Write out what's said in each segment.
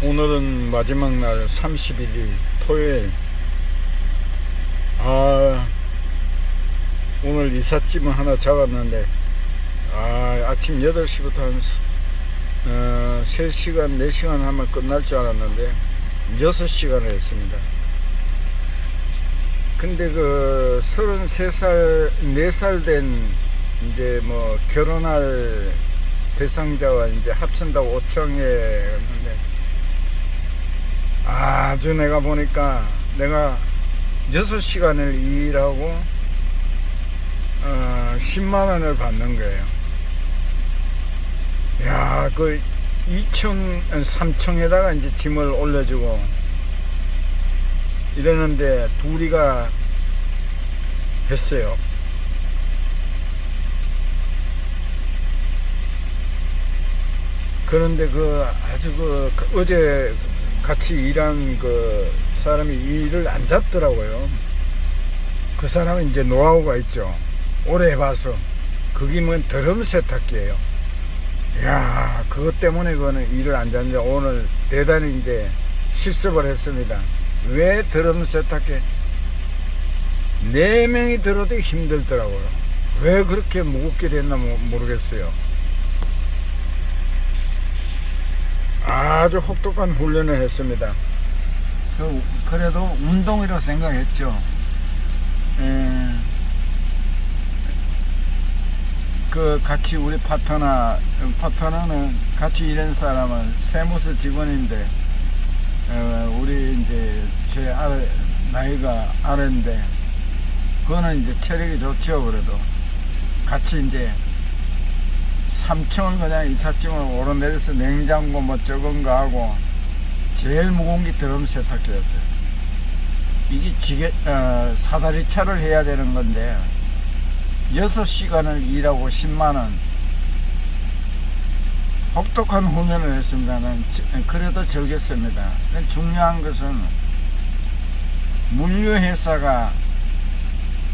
오늘은 마지막 날 31일 토요일. 아, 오늘 이삿짐을 하나 잡았는데, 아, 아침 8시부터 한 어, 3시간, 4시간 하면 끝날 줄 알았는데, 6시간을 했습니다. 근데 그 33살, 4살 된 이제 뭐 결혼할 대상자와 이제 합친다고 5청에 했는데 아주 내가 보니까 내가 6시간을 일하고 어, 10만 원을 받는 거예요. 야, 그 2층, 3층에다가 이제 짐을 올려주고 이러는데 둘이가 했어요. 그런데 그 아주 그 어제 같이 일한 그 사람이 일을 안 잡더라고요. 그 사람은 이제 노하우가 있죠. 오래 해봐서. 그게 뭐 드럼 세탁기예요. 야, 그것 때문에 그거는 일을 안 잡는데 오늘 대단히 이제 실습을 했습니다. 왜 드럼 세탁기? 네 명이 들어도 힘들더라고요. 왜 그렇게 무겁게 됐나 모- 모르겠어요. 아주 혹독한 훈련을 했습니다. 그, 그래도 운동이라고 생각했죠. 에, 그 같이 우리 파트너 파트너는 같이 일한 사람은 세무서 직원인데 어, 우리 이제 제 아래 나이가 아래인데 그거는 이제 체력이 좋죠 그래도 같이 이제 3층을 그냥 이삿짐을 오르내려서 냉장고 뭐 적은 거 하고 제일 무거운 게 드럼 세탁기였어요. 이게 지게, 어, 사다리 차를 해야 되는 건데 6시간을 일하고 10만원 혹독한 훈련을 했습니다. 는 그래도 즐겼습니다. 중요한 것은 물류회사가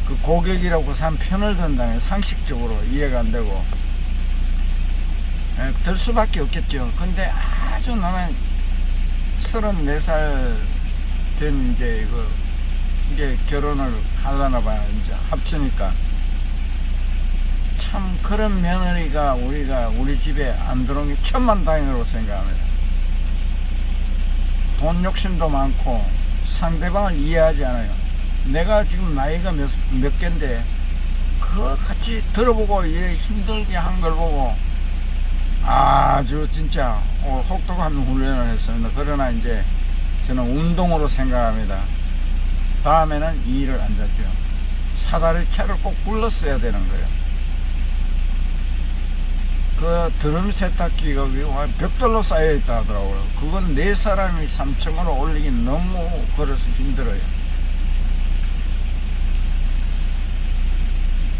그 고객이라고 산 편을 든다면 상식적으로 이해가 안 되고 예, 들 수밖에 없겠죠. 근데 아주 나는 34살 된 이제 그 이제 결혼을 하려나 봐요. 이제 합치니까. 참 그런 며느리가 우리가 우리 집에 안 들어온 게 천만 다행이라고 생각합니다. 돈 욕심도 많고 상대방을 이해하지 않아요. 내가 지금 나이가 몇, 몇 갠데 그거 같이 들어보고 일 힘들게 한 걸 보고 아주 진짜 혹독한 훈련을 했습니다. 그러나 이제 저는 운동으로 생각합니다. 다음에는 이 일을 안 잡죠. 사다리 차를 꼭 굴렀어야 되는 거예요. 그 드럼 세탁기가 한 벽돌로 쌓여 있다 하더라고요. 그건 네 사람이 3층으로 올리기 너무 걸어서 힘들어요.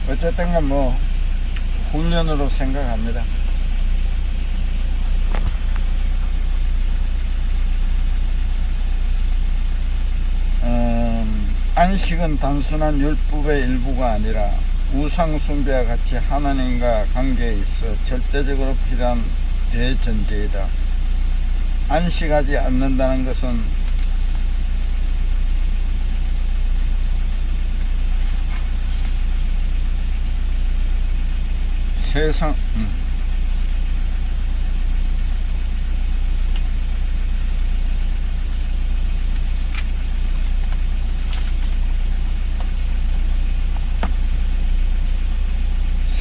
어쨌든 뭐 훈련으로 생각합니다. 음, 안식은 단순한 율법의 일부가 아니라 우상 숭배와 같이 하나님과 관계에 있어 절대적으로 필요한 대전제이다. 안식하지 않는다는 것은 세상 음.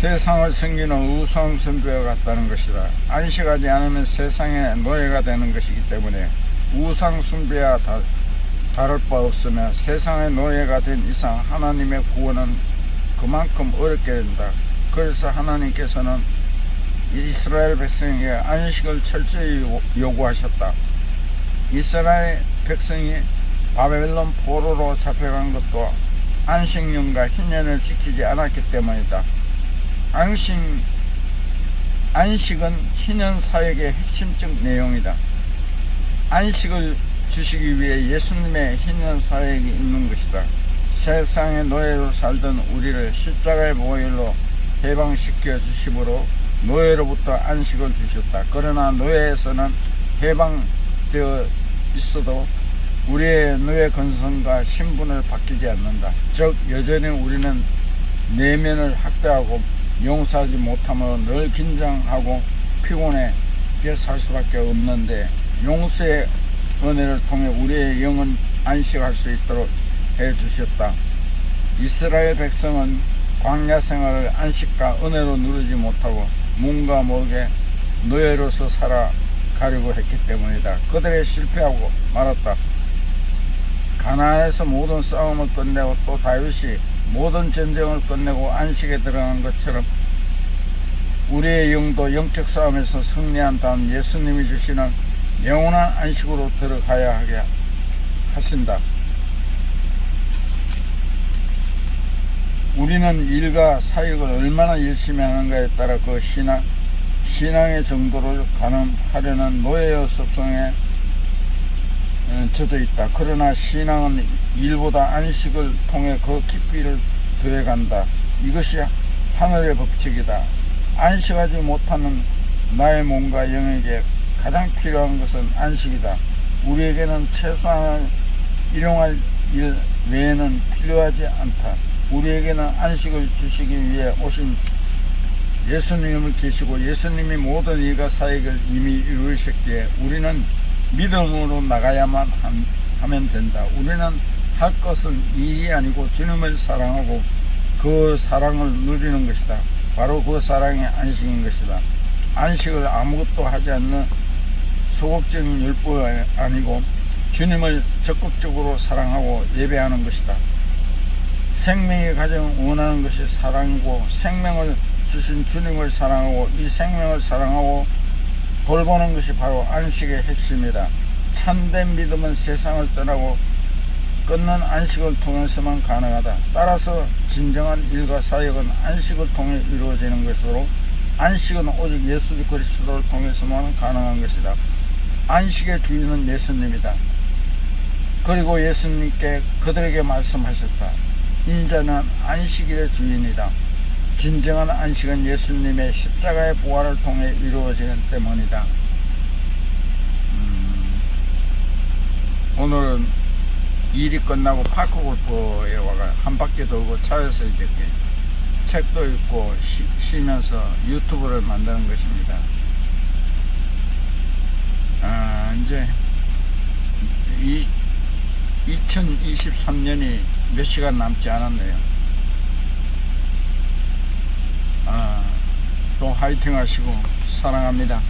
세상을 섬기는 우상 선배와 같다는 것이다. 안식하지 않으면 세상의 노예가 되는 것이기 때문에 우상 숭배와 다, 다를 바 없으며 세상의 노예가 된 이상 하나님의 구원은 그만큼 어렵게 된다. 그래서 하나님께서는 이스라엘 백성에게 안식을 철저히 요- 요구하셨다. 이스라엘 백성이 바벨론 포로로 잡혀간 것도 안식년과 희년을 지키지 않았기 때문이다. 안식, 안식은 희년 사역의 핵심적 내용이다. 안식을 주시기 위해 예수님의 희년 사역이 있는 것이다. 세상의 노예로 살던 우리를 십자가의 보혈로 해방시켜 주심으로 노예로부터 안식을 주셨다. 그러나 노예에서는 해방 되어 있어도 우리의 노예 건성과 신분을 바뀌지 않는다. 즉 여전히 우리는 내면을 학대하고 용서하지 못함으로 늘 긴장하고 피곤해 살 수밖에 없는데 용서의 은혜를 통해 우리의 영은 안식할 수 있도록 해 주셨다. 이스라엘 백성은 광야 생활을 안식과 은혜로 누리지 못하고 뭔가 모르게 노예로서 살아가려고 했기 때문이다. 그들의 실패하고 말았다. 가나안에서 모든 싸움을 끝내고 또 다윗이 모든 전쟁을 끝내고 안식에 들어간 것처럼 우리의 영도 영적 싸움에서 승리한 다음 예수님이 주시는 영원한 안식으로 들어가야 하게 하신다. 우리는 일과 사역을 얼마나 열심히 하는가에 따라 그 신앙, 신앙의 정도를 가늠하려는 노예의 습성에 어, 젖어 있다. 그러나 신앙은 일보다 안식을 통해 그 깊이를 더해 간다. 이것이 하늘의 법칙이다. 안식하지 못하는 나의 몸과 영에게 가장 필요한 것은 안식이다. 우리에게는 최소한을 일용할 일 외에는 필요하지 않다. 우리에게는 안식을 주시기 위해 오신 예수님을 계시고 예수님이 모든 일과 사역을 이미 이루셨기에 우리는 믿음으로 나가야만 함- 하면 된다. 우리는 할 것은 일이 아니고 주님을 사랑하고 그 사랑을 누리는 것이다. 바로 그 사랑이 안식인 것이다. 안식을 아무것도 하지 않는 소극적인 율법이 아니고 주님을 적극적으로 사랑하고 예배하는 것이다. 생명이 가장 원하는 것이 사랑이고 생명을 주신 주님을 사랑하고 이 생명을 사랑하고 돌보는 것이 바로 안식의 핵심이다. 참된 믿음은 세상을 떠나고 끊는 안식을 통해서만 가능하다. 따라서 진정한 일과 사역은 안식을 통해 이루어지는 것으로 안식은 오직 예수 그리스도를 통해서만 가능한 것이다. 안식의 주인은 예수님이다. 그리고 예수님께 그들에게 말씀하셨다. 인자는 안식일의 주인이다. 진정한 안식은 예수님의 십자가의 부활을 통해 이루어지는 때문이다. 음, 오늘은 일이 끝나고 파크 골프에 와가 한 바퀴 돌고 차에서 이렇게 책도 읽고 쉬, 쉬면서 유튜브를 만드는 것입니다. 아, 이제 이 2023년이 몇 시간 남지 않았네요. 아, 또 화이팅 하시고 사랑합니다.